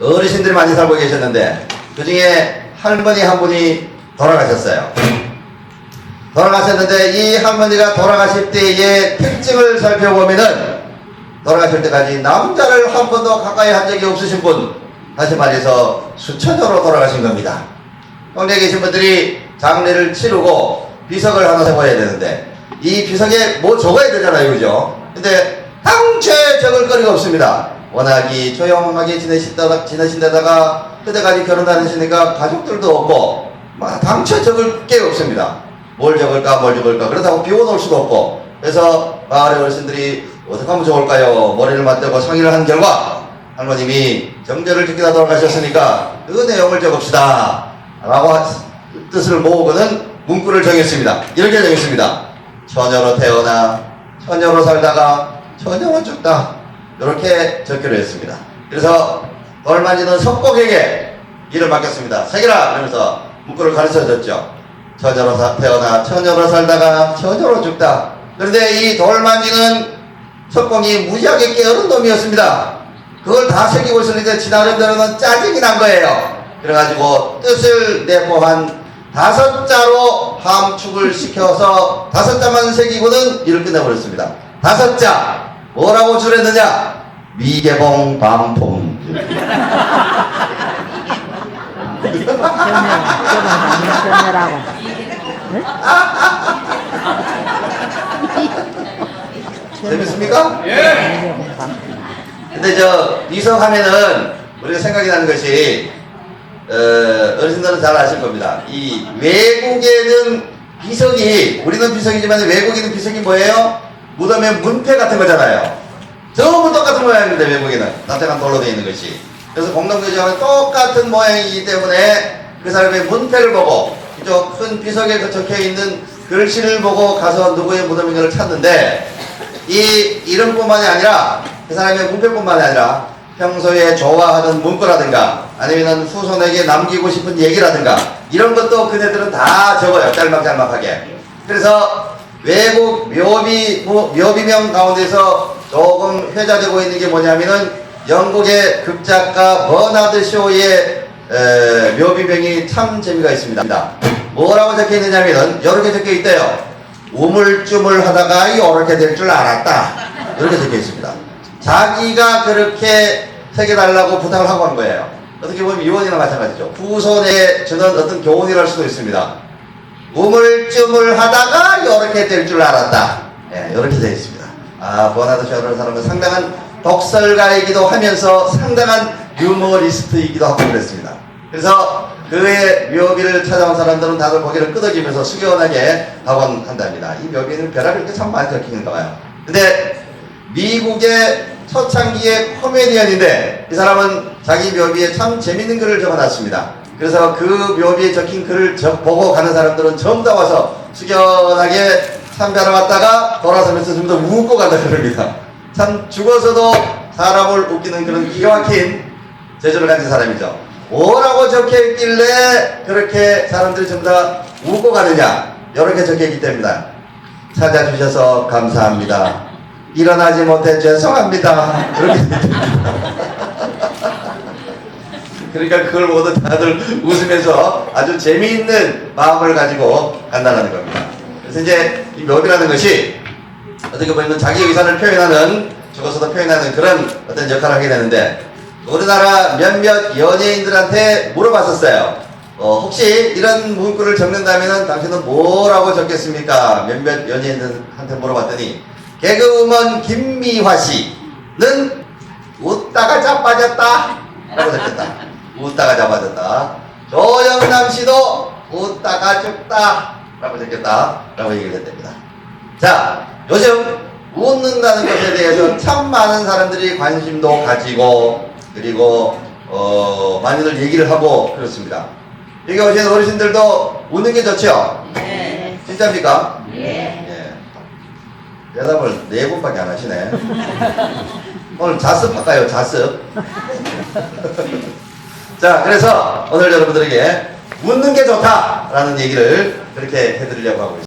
어르신들이 많이 살고 계셨는데 그 중에 할머니 한 분이 돌아가셨어요. 돌아가셨는데 이 할머니가 돌아가실 때의 특징을 살펴보면은 돌아가실 때까지 남자를 한 번도 가까이 한 적이 없으신 분 다시 말해서 수천여로 돌아가신 겁니다. 형제에 계신 분들이 장례를 치르고 비석을 하나 세워야 되는데 이 비석에 뭐 적어야 되잖아요 그죠? 근데 당최 적을 거리가 없습니다. 워낙이 조용하게 지내시다가, 지내신데다가 그때까지 결혼 안 하시니까 가족들도 없고 막 당최 적을 게 없습니다. 뭘 적을까 뭘 적을까. 그렇다고 비워놓을 수도 없고. 그래서 마을의 어르신들이 어떻게 하면 좋을까요? 머리를 맞대고 상의를 한 결과 할머님이 정제를 지키다 돌아가셨으니까 그 내용을 적읍시다. 라고 하- 뜻을 모으고는 문구를 정했습니다. 이렇게 정했습니다. 처녀로 태어나 처녀로 살다가 처녀로 죽다 이렇게 적기로 했습니다 그래서 돌만지는 석곡에게 일을 맡겼습니다 세계라 그러면서 문구를 가르쳐줬죠 처녀로 사- 태어나 처녀로 살다가 처녀로 죽다. 그런데 이 돌 만지는 석공이 무지하게 깨어른 놈이었습니다. 그걸 다 새기고 있었는데 지나름대로는 짜증이 난 거예요. 그래가지고 뜻을 내포한 다섯 자로 함축을 시켜서 다섯 자만 새기고는 일을 끝내버렸습니다. 다섯 자 뭐라고 줄였느냐? 미개봉 반품. 전혀라고. 재밌습니까? 근데 저 비석하면은 우리가 생각이 나는 것이 어, 어르신들은 잘 아실 겁니다. 이 외국에는 비석이 우리는 비석이지만 외국에는 비석이 뭐예요? 무덤에 문패 같은 거잖아요. 전부 똑같은 모양인데 외국에는 나타난 돌로 되어 있는 것이. 그래서 공동묘지와는 똑같은 모양이기 때문에 그 사람의 문패를 보고 이쪽 큰 비석에 그 적혀 있는 글씨를 보고 가서 누구의 무덤인가를 찾는데 이 이름뿐만이 아니라 그 사람의 문패뿐만이 아니라 평소에 좋아하는 문구라든가 아니면 후손에게 남기고 싶은 얘기라든가 이런 것도 그네들은 다 적어요 짤막짤막하게 그래서 외국 묘비 뭐, 묘비명 가운데서 조금 회자되고 있는 게 뭐냐면은 영국의 극작가 버나드 쇼의 에, 묘비명이 참 재미가 있습니다 뭐라고 적혀 있느냐면은 이렇게 적혀 있대요 우물쭈물 하다가 이렇게 될 줄 알았다. 이렇게 적혀 있습니다. 자기가 그렇게 새겨달라고 부탁을 하고 한 거예요. 어떻게 보면 이원이나 마찬가지죠. 후손에 주는 어떤 교훈이랄 수도 있습니다. 우물쭈물 하다가 이렇게 될 줄 알았다. 예, 이렇게 되어 있습니다. 아, 버나드 셔라는 사람은 상당한 독설가이기도 하면서 상당한 유머리스트이기도 하고 그랬습니다. 그래서 그의 묘비를 찾아온 사람들은 다들 고개를 끄덕이면서 숙연하게 박원한답니다. 이 묘비는 별하별 게참 많이 적히는가 봐요. 근데 미국의 초창기의 코미디언인데 이 사람은 자기 묘비에 참 재밌는 글을 적어놨습니다. 그래서 그 묘비에 적힌 글을 적- 보고 가는 사람들은 전부 다 와서 숙연하게 참배하러 왔다가 돌아서면서 좀 더 웃고 간다 그럽니다. 참 죽어서도 사람을 웃기는 그런 기가 막힌 재주를 가진 사람이죠. 뭐라고 적혀 있길래 그렇게 사람들이 전부 다 웃고 가느냐? 이렇게 적혀 있기 때문이다. 찾아주셔서 감사합니다. 일어나지 못해 죄송합니다. 그렇게 그러니까 그걸 모두 다들 웃으면서 아주 재미있는 마음을 가지고 간다는 겁니다. 그래서 이제 이 묘비라는 것이 어떻게 보면 자기 의사를 표현하는 죽어서도 표현하는 그런 어떤 역할을 하게 되는데 우리나라 몇몇 연예인들한테 물어봤었어요. 어, 혹시 이런 문구를 적는다면 당신은 뭐라고 적겠습니까? 몇몇 연예인들한테 물어봤더니 개그우먼 김미화 씨는 웃다가 자빠졌다 라고 적혔다. 웃다가 자빠졌다. 조영남 씨도 웃다가 죽다 라고 적혔다 라고 얘기를 했답니다. 자, 요즘 웃는다는 것에 대해서 참 많은 사람들이 관심도 가지고 그리고 어, 많이들 얘기를 하고 그렇습니다. 여기 오신 어르신들도 웃는 게 좋죠? 네. 진짜입니까? 네. 예. 대답을 네 분밖에 안 하시네. 오늘 자습 할까요? 자습. 자, 그래서 오늘 여러분들에게 웃는 게 좋다라는 얘기를 그렇게 해드리려고 하고 있습니다.